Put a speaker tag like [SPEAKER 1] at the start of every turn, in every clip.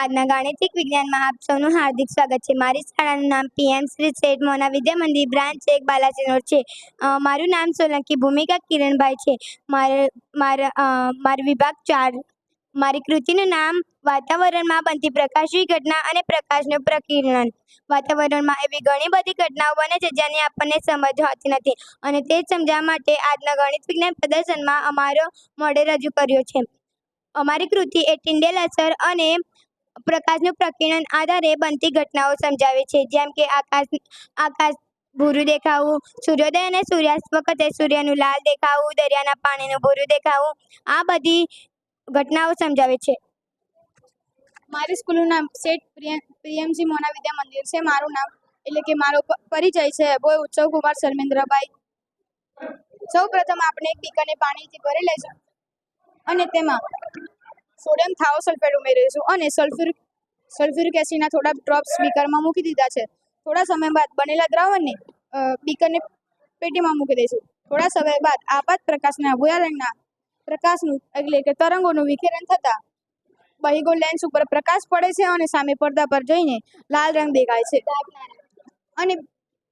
[SPEAKER 1] આજના ગાણિતિક વિજ્ઞાનમાં આપ સૌનું હાર્દિક સ્વાગત છે. મારી શાળાનું નામ પીએમ શ્રી શેઠ મોના વિદ્યા મંદિર બ્રાન્ચ એક બાલાસિનોર છે. મારું નામ સોલંકી ભૂમિકા કિરણભાઈ છે. મારે, મારા મારો વિભાગ ચાર. મારી કૃતિનું નામ વાતાવરણમાં બનતી પ્રકાશી ઘટના અને પ્રકાશનું પ્રકિરણ વાતાવરણમાં એવી ઘણી બધી ઘટનાઓ બને છે જેની આપણને સમજ હોતી નથી અને તે સમજાવવા માટે આજના ગણિત વિજ્ઞાન પ્રદર્શનમાં અમારો મોડેલ રજૂ કર્યો છે. અમારી કૃતિ એ ટિંડેલ અસર અને પ્રકાશનું પ્રકિરણ આધારે બનતી ઘટનાઓ સમજાવે છે. જેમ કે આકાશ આકાશ ભૂરું દેખાવું, સૂર્યોદય અને સૂર્યાસ્ત વખતે સૂર્યનું લાલ દેખાવું, દરિયાના પાણીનું ભૂરું દેખાવું, આ બધી ઘટનાઓ સમજાવે છે.
[SPEAKER 2] મારી સ્કૂલનું નામ શેઠ પ્રિયમજી મોના વિદ્યા મંદિર છે. મારું નામ એટલે કે મારો પરિચય છે. બોય ઉત્સવ કુમાર શર્મેન્દ્રભાઈ. સૌ પ્રથમ આપણે એક બીકાને પાણીથી ભરી લઈશું. અને તેમાં સોડિયમ થાઓસલ્ફેટ ઉમેરીશું અને સલ્ફ્યુરિક સલ્ફ્યુરિક એસિડના થોડા ડ્રોપ્સ બીકરમાં મૂકી દીધા છે. થોડા સમય બાદ બનેલા દ્રાવણને બીકરને પેટીમાં મૂકી દઈશું. થોડા સમય બાદ આપાત પ્રકાશના ભૂરા રંગના પ્રકાશનું, એટલે કે તરંગોનું વિખેરણ થતાં બહિગો લેન્સ ઉપર પ્રકાશ પડે છે અને સામે પડદા પર જઈને લાલ રંગ દેખાય છે. અને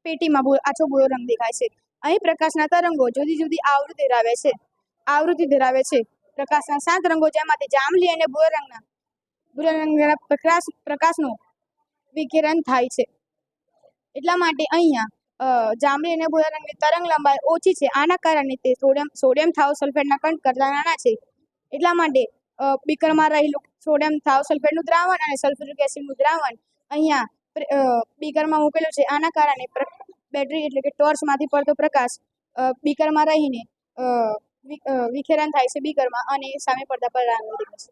[SPEAKER 2] પેટીમાં આછો ભૂરો રંગ દેખાય છે. અહીં પ્રકાશના તરંગો જુદી જુદી આવૃત્તિ ધરાવે છે. આવૃત્તિ ધરાવે છે. પ્રકાશના સાત રંગો જેમાંથી જાંબલી અને ભૂરા રંગના ભૂરા રંગના પ્રકાશ, પ્રકાશનું વિકિરણ થાય છે. એટલા માટે અહીંયા જાંબલી અને ભૂરા રંગની તરંગ લંબાઈ ઓછી છે. આના કારણે તે સોડિયમ સોડિયમ થાવ સલ્ફેટના કણ કરતા નાના છે. એટલા માટે બીકરમાં રહેલું સોડિયમ થાવ સલ્ફેટનું દ્રાવણ અને સલ્ફ્યુરિક એસિડનું દ્રાવણ અહીંયા બીકરમાં મૂકેલું છે. આના કારણે બેટરી એટલે કે ટોર્ચમાંથી પડતો પ્રકાશ બીકરમાં રહીને અ, વિ- અ, વિખેરણ થાય છે બીકરમાં અને સામે પડદા પર રાંગ દેખાય છે.